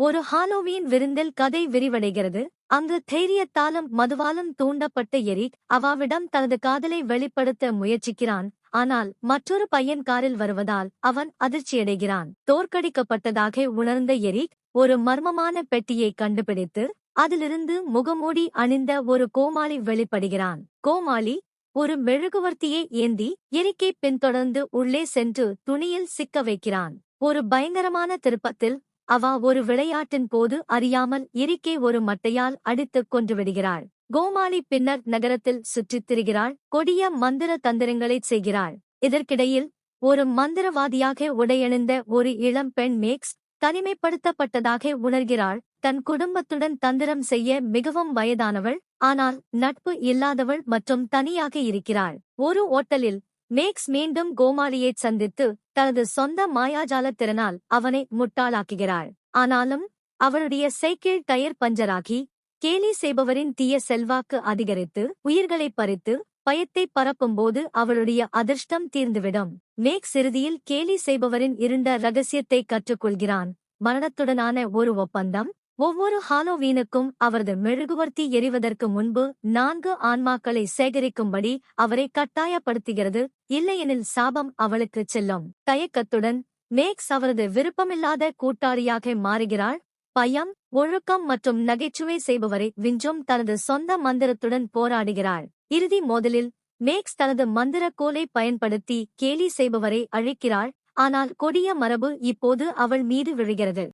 ஒரு ஹாலோவீன் விருந்தில் கதை விரிவடைகிறது. அங்கு தைரியத்தாலும் மதுவாலும் தூண்டப்பட்ட எரிக் அவாவிடம் தனது காதலை வெளிப்படுத்த முயற்சிக்கிறான். ஆனால் மற்றொரு பையன் காரில் வருவதால் அவன் அதிர்ச்சியடைகிறான். தோற்கடிக்கப்பட்டதாக உணர்ந்த எரிக் ஒரு மர்மமான பெட்டியை கண்டுபிடித்து அதிலிருந்து முகமூடி அணிந்த ஒரு கோமாளி வெளிப்படுகிறான். கோமாளி ஒரு மெழுகுவர்த்தியை ஏந்தி எரிக்கை பின்தொடர்ந்து உள்ளே சென்று துணியில் சிக்க வைக்கிறான். ஒரு பயங்கரமான திருப்பத்தில் அவா ஒரு விளையாட்டின் போது அறியாமல் எரிக்கை ஒரு மட்டையால் அடித்துக் கொன்றுவிடுகிறாள் கோமாளி பின்னர் நகரத்தில் சுற்றித் திரிகிறாள். கொடிய மந்திர தந்திரங்களைச் செய்கிறாள். இதற்கிடையில் ஒரு மந்திரவாதியாக உடையணிந்த ஒரு இளம் பெண் மேக்ஸ் தனிமைப்படுத்தப்பட்டதாக உணர்கிறாள். தன் குடும்பத்துடன் தந்திரம் செய்ய மிகவும் வயதானவள். ஆனால் நட்பு இல்லாதவள் மற்றும் தனியாக இருக்கிறாள். ஒரு ஓட்டலில் மேக்ஸ் மீண்டும் கோமாளியைச் சந்தித்து தனது சொந்த மாயாஜால திறனால் அவனை முட்டாளாக்குகிறாள். ஆனாலும் அவளுடைய சைக்கிள் டயர் பஞ்சராகி கேலி செய்பவரின் தீய செல்வாக்கு அதிகரித்து உயிர்களை பறித்து பயத்தை பரப்பும்போது அவளுடைய அதிர்ஷ்டம் தீர்ந்துவிடும். மேக்ஸ் இறுதியில் கேலி செய்பவரின் இருண்ட ரகசியத்தை கற்றுக்கொள்கிறான். மரணத்துடனான ஒரு ஒப்பந்தம் ஒவ்வொரு ஹாலோவீனுக்கும் அவரது மெழுகுவர்த்தி எரிவதற்கு முன்பு நான்கு ஆன்மாக்களை சேகரிக்கும்படி அவரை கட்டாயப்படுத்துகிறது. இல்லையெனில் சாபம் அவளுக்குச் செல்லும். தயக்கத்துடன் மேக்ஸ் அவரது விருப்பமில்லாத கூட்டாளியாக மாறுகிறாள். பயம் ஒழுக்கம் மற்றும் நகைச்சுவை செய்பவரை விஞ்சும் தனது சொந்த மந்திரத்துடன் போராடுகிறாள். இறுதி மோதலில் மேக்ஸ் தனது மந்திர கோலை பயன்படுத்தி கேலி செய்பவரை அழிக்கிறாள். ஆனால் கொடிய மரபு இப்போது அவள் மீது விழுகிறது.